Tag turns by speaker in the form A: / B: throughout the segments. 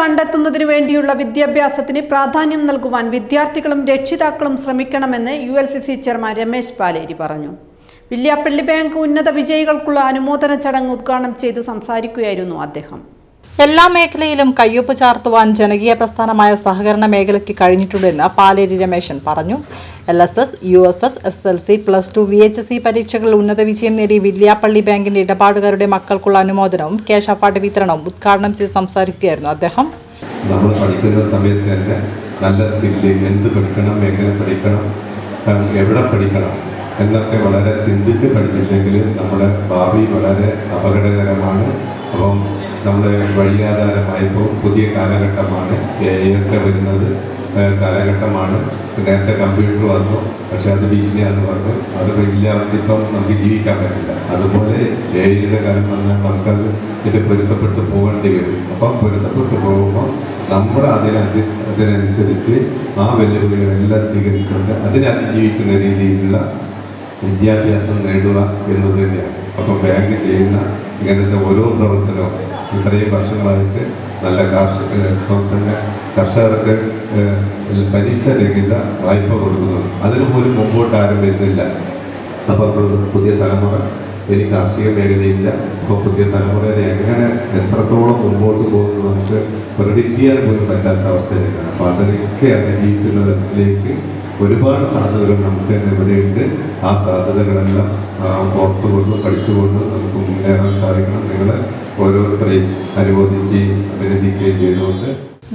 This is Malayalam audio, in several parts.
A: കണ്ടെത്തുന്നതിനു വേണ്ടിയുള്ള വിദ്യാഭ്യാസത്തിന് പ്രാധാന്യം നൽകുവാൻ വിദ്യാർത്ഥികളും രക്ഷിതാക്കളും ശ്രമിക്കണമെന്ന് U L C C chairman Ramesh Paleri പറഞ്ഞു. വില്യാപ്പള്ളി ബാങ്ക് ഉന്നത വിജയികൾക്കുള്ള അനുമോദന ചടങ്ങ് ഉദ്ഘാടനം ചെയ്തു സംസാരിക്കുകയായിരുന്നു അദ്ദേഹം.
B: എല്ലാ മേഖലയിലും കയ്യൊപ്പ് ചാർത്തുവാൻ ജനകീയ പ്രസ്ഥാനമായ സഹകരണ മേഖലയ്ക്ക് കഴിഞ്ഞിട്ടുണ്ടെന്ന് പാലേരി രമേശൻ പറഞ്ഞു. L S S U S S S L C plus two V H S C പരീക്ഷകളിൽ ഉന്നത വിജയം നേടി വില്യാപ്പള്ളി ബാങ്കിന്റെ ഇടപാടുകാരുടെ മക്കൾക്കുള്ള അനുമോദനവും ക്യാഷ് അവാർഡ് വിതരണവും ഉദ്ഘാടനം ചെയ്ത് സംസാരിക്കുകയായിരുന്നു അദ്ദേഹം.
C: നമ്മൾ പഠിക്കുന്ന സമയത്ത് തന്നെ നല്ല സ്കില്ല് എന്ത് പഠിക്കണം എങ്ങനെ പഠിക്കണം എവിടെ പഠിക്കണം എന്നൊക്കെ വളരെ ചിന്തിച്ച് പഠിച്ചില്ലെങ്കിൽ നമ്മുടെ ഭാവി വളരെ അപകടകരമാണ്. അപ്പം നമ്മുടെ വഴിയാധാരമായപ്പോൾ പുതിയ കാലഘട്ടമാണ്. ഏതൊക്കെ വരുന്നത് കാലഘട്ടമാണ്. നേരത്തെ കമ്പ്യൂട്ടർ വന്നു പക്ഷെ അത് ഭീഷണിയാണെന്ന് പറഞ്ഞു. അത് ഇല്ലാതെ ഇപ്പം നമുക്ക് ജീവിക്കാൻ പറ്റില്ല. അതുപോലെ ഏഴിന്റെ കാലം വന്നാൽ നമുക്കത് ഇതിന്റെ പൊരുത്തപ്പെട്ട് പോകേണ്ടി വരും. അപ്പം പൊരുത്തപ്പെട്ട് പോകുമ്പോൾ നമ്മൾ അതിന് അതിനനുസരിച്ച് ആ വെല്ലുവിളികളെല്ലാം സ്വീകരിച്ചുകൊണ്ട് അതിനെ അതിജീവിക്കുന്ന രീതിയിലുള്ള വിദ്യാഭ്യാസം നേടുക എന്നത് തന്നെയാണ്. അപ്പോൾ ബാങ്ക് ചെയ്യുന്ന ഇങ്ങനത്തെ ഓരോ പ്രവർത്തനവും ഇത്രയും വർഷങ്ങളായിട്ട് നല്ല കാർഷിക പ്രവർത്തന കർഷകർക്ക് പലിശ രഹിത വായ്പ കൊടുക്കുന്നു അതിനു പോലും മുമ്പോട്ട് ആരും വരുന്നില്ല. അപ്പോൾ പുതിയ തലമുറ ഇനി കാർഷിക മേഖലയില്ല. ഇപ്പൊ പുതിയ തലമുറയെ എങ്ങനെ എത്രത്തോളം മുമ്പോട്ട് പോകുന്നു നമുക്ക് പ്രെഡിക്റ്റ് ചെയ്യാൻ പോലും പറ്റാത്ത അവസ്ഥയിലേക്കാണ്. അപ്പോൾ അതിനൊക്കെ അതിജീവിക്കുന്നതിലേക്ക് ഒരുപാട് സാധ്യതകൾ നമുക്ക് തന്നെ ഇവിടെയുണ്ട്. ആ സാധ്യതകളെല്ലാം ഓർത്തുകൊണ്ട് പഠിച്ചുകൊണ്ട് നമുക്ക് മുന്നേറാൻ സാധിക്കണം. നിങ്ങളെ ഓരോരുത്തരെയും അനുമോദിക്കുകയും അഭിനന്ദിക്കുകയും ചെയ്തുകൊണ്ട്.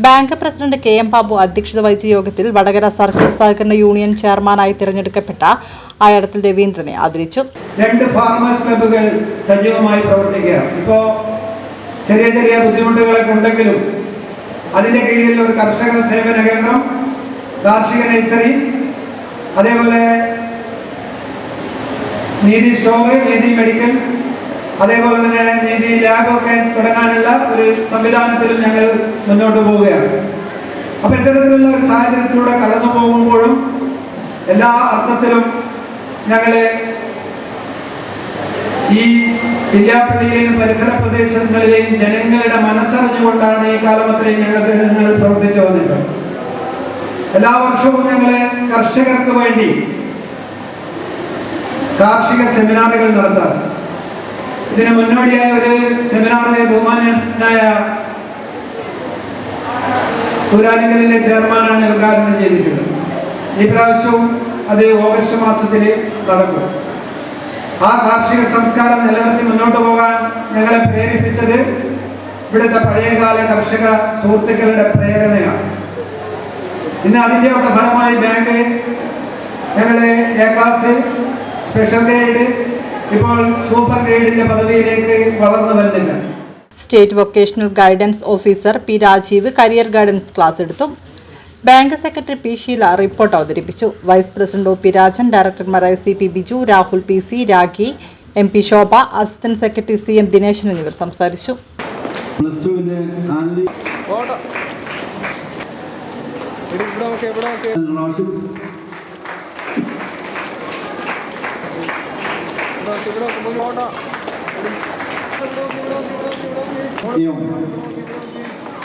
B: Bank president K M Babu അധ്യക്ഷത വഹിച്ച യോഗത്തിൽ വടകര സർക്കിൾ സഹകരണ യൂണിയൻ ചെയർമാനായി തിരഞ്ഞെടുക്കപ്പെട്ട ആയടത്തിൽ രവീന്ദ്രനെ ആദരിച്ചു.
D: രണ്ട് ഫാർമേഴ്സ് ക്ലബ്ബുകൾ സജീവമായി പ്രവർത്തിക്കുകയാണ്. ഇപ്പോൾ ചെറിയ ചെറിയ ബുദ്ധിമുട്ടുകളൊക്കെ ഉണ്ടെങ്കിലും അതിന്റെ കീഴിൽ ഒരു കർഷക സേവന കേന്ദ്രം കാർഷിക നഴ്സറി അതേപോലെ നീതി സ്റ്റോറ് നീതി മെഡിക്കൽസ് അതേപോലെ തന്നെ നീതി ലാബൊക്കെ തുടങ്ങാനുള്ള ഒരു സംവിധാനത്തിലും ഞങ്ങൾ മുന്നോട്ട് പോവുകയാണ്. അപ്പം ഇത്തരത്തിലുള്ള ഒരു സാഹചര്യത്തിലൂടെ കടന്നു പോകുമ്പോഴും എല്ലാ അർത്ഥത്തിലും ഞങ്ങൾ ഈ വില്യാപ്പള്ളിയിലെയും പരിസര പ്രദേശങ്ങളിലെയും ജനങ്ങളുടെ മനസ്സറിഞ്ഞുകൊണ്ടാണ് ഈ കാലമത്രയും ഞങ്ങൾ പ്രവർത്തിച്ചു വന്നിട്ട് എല്ലാ വർഷവും ഞങ്ങൾ കർഷകർക്ക് വേണ്ടി കാർഷിക സെമിനാറുകൾ നടത്താറ്. ഇതിന് മുന്നോടിയായ ഒരു സെമിനാർ ബഹുമാനായ ഊരാലിങ്കലിന്റെ ചെയർമാനാണ് ഉദ്ഘാടനം ചെയ്തിട്ടുള്ളത്. ഈ പ്രാവശ്യവും അത് ഓഗസ്റ്റ് മാസത്തിൽ നടക്കും. ആ കാർഷിക സംസ്കാരം നിലനിർത്തി മുന്നോട്ട് പോകാൻ ഞങ്ങളെ പ്രേരിപ്പിച്ചത് ഇവിടുത്തെ പഴയകാല കർഷക സുഹൃത്തുക്കളുടെ പ്രേരണയാണ്. ഇന്ന് അതിന്റെയൊക്കെ ഫലമായി ബാങ്ക് ഞങ്ങളെ എ ക്ലാസ് സ്പെഷ്യൽ ഗ്രേഡ് ഇപ്പോൾ സൂപ്പർ ഗ്രേഡിന്റെ പദവിയിലേക്ക് വളർന്നു വരുന്നില്ല
B: state vocational guidance officer P Rajeev career guidance class എടുത്തു. Bank secretary P Sheela report അവതരിപ്പിച്ചു. Vice president O P Rajan ഡയറക്ടർമാരായ C P Biju Rahul P C Rakhi M P Shobha assistant secretary C M Dineshan എന്നിവർ സംസാരിച്ചു.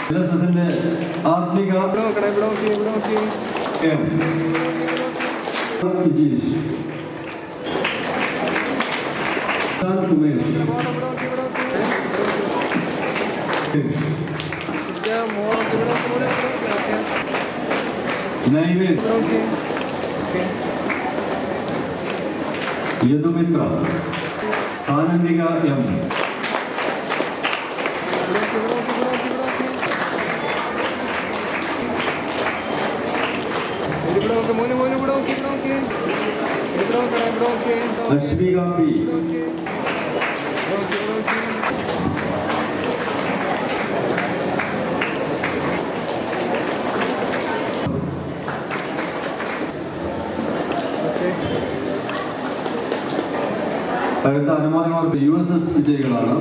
E: ടുവിന്റെ ആൻഡി റാഷിദ് ഇയോ. LSSന്റെ ആത്മിക M. Vijeesh San Ashwika P അടുത്ത അനുമാനമാർക്ക് യു എസ് എസ് വിജയികളാണ്.